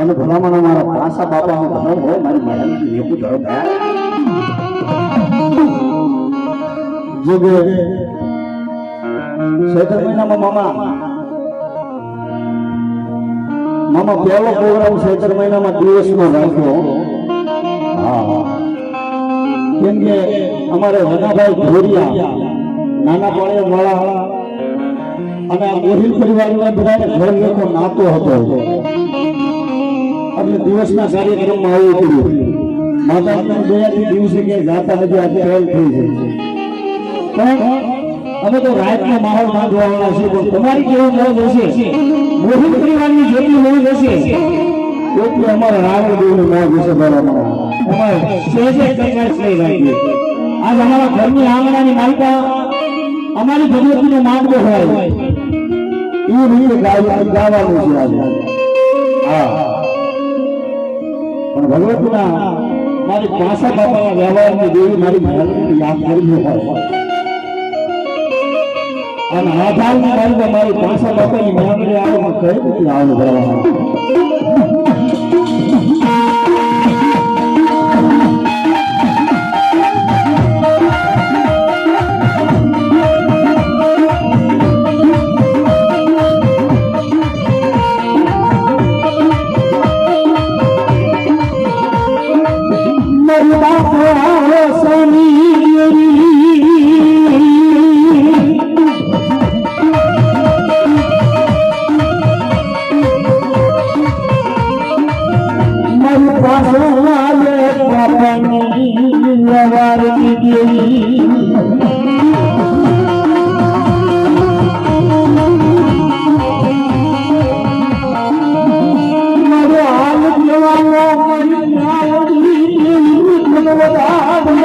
અને ભલામણ મારા પાસા બાપા ભલો હોય, મારી માયાની નેકું ધરો જોગે ચૈત્ર મહિનામાં મામા મામા પહેલો પ્રોગ્રામ ચૈત્ર મહિનામાં દિવસનો રાખ્યો. હા કેમ કે અમારે વનાભાઈ ધોરિયા નાના પાડે વાળા, અને ગોહિલ પરિવારના બધાને ઘર લેખો નાતો હતો. એટલે દિવસના કાર્યક્રમમાં આવવું પડ્યું માતાજીના દયાથી દિવસે ક્યાંય જાતા નથી, આજે ફેલ થઈ છે. પણ અમે તો રાતનો માહોલ બાંધવાવાળા છીએ, પણ તમારી કેવું મોજ હશે, મોહિત પરિવારની જેટલી મોજ હશે, એટલી અમારા રાવણ દેવની મોજ હશે બરાબર અમારે સહેજે આજ અમારા ઘરની આંગણાની માલિકા અમારી ભગવતીનો માંગવો હોય એ રીતે ગાવા- ગાવાનું છે આજે. હા. પણ ભગવતના મારી પાસા બાપાના વ્યવહારની દેવી મારી મહેનત યાદ કરી હોય. અને આધારની મારી મારી પાસા બાપાની મહેલને આવે કઈ રીતે આવું કરવાનું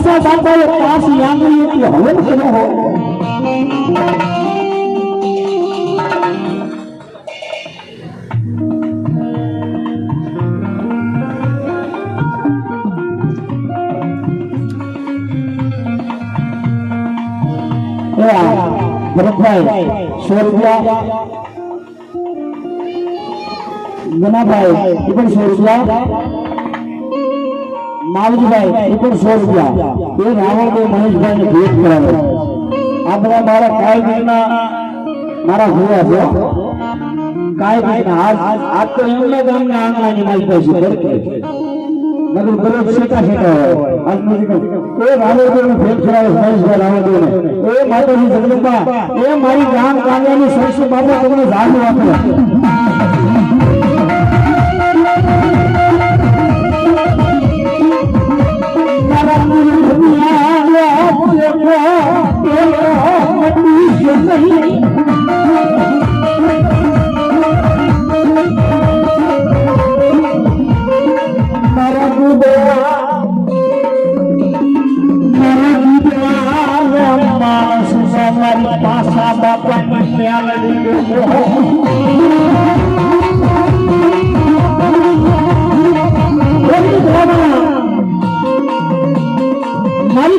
મારી પાસા બાપાએ પાસી આંગળી હતી હવે કેનો હો ભરતભાઈ સો રૂપિયા ગનાભાઈ એ પણ સો રૂપિયા માવજીભાઈ ઉપર સો રૂપિયા. એ રાવણદેવ મહેશભાઈ ને ભેટ કરાવે. આ મારા કાયદીના મારા જોયા છે. એ રાવણદેવ ને ભેટ એ મારી ગામ કાંગડાની સરસુ બાબા તમને જાણવું આપે. મારા મુનિયા દેખો તેરો મતી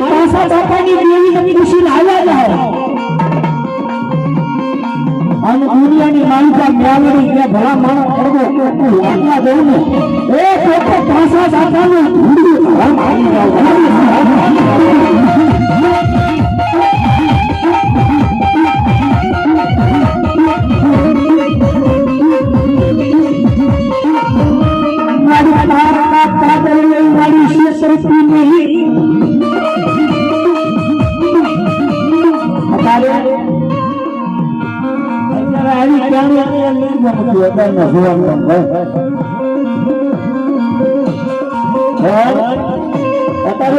પાસા બાપાની દેવી ખુશી લાવ્યા જાઓ અને દુનિયાની માલિકા મ્યાવડી કે ભલા માણસ કોકું લાગવા દેવું ને એ વખત પાસા બાપાનું ધૂળું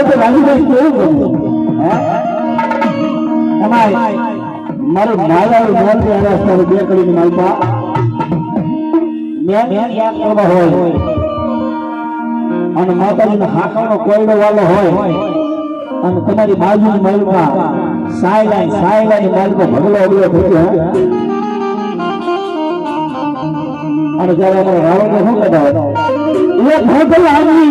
તો રાજુભાઈ કેવું હે એમાં મારું માલા મોલ કે રસ્તા બે કરીને માલપા મેં હોય અને માતાજીનો હાકવાનો કોયડો વાલો હોય અને તમારી બાજુની માલપા સાયલા સાયલાની માલપા ભગલો ગયો હે? અને જ્યારે અમારો રાવણને શું કહેતા હતા? એ આવી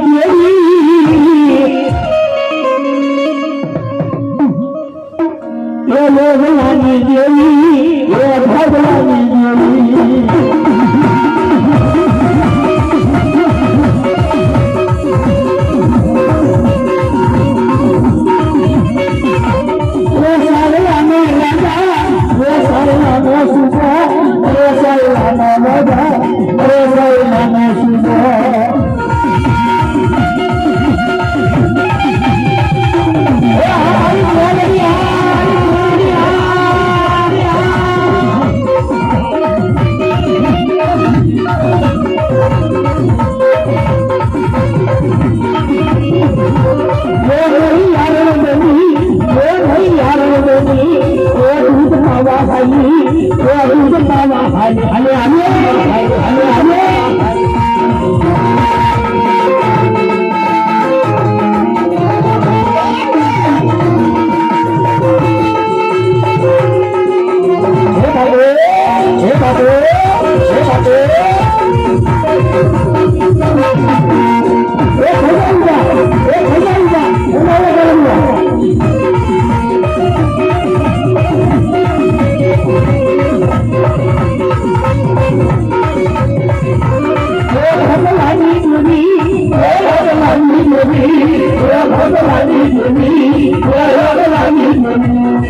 એ આવી દેવી એ ભગલાની દેવી જો કે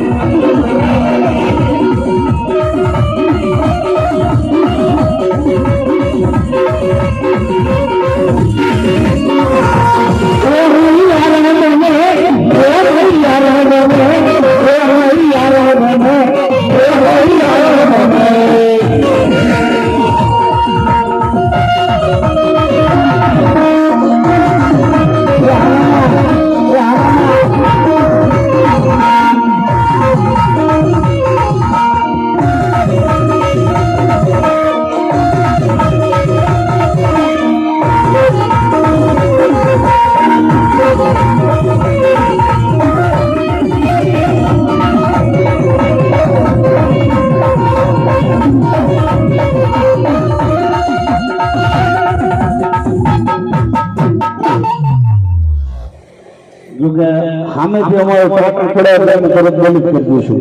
સામેથી અમારો ટ્રેક્ટર એટલે તરત બંધ કરી દઈશું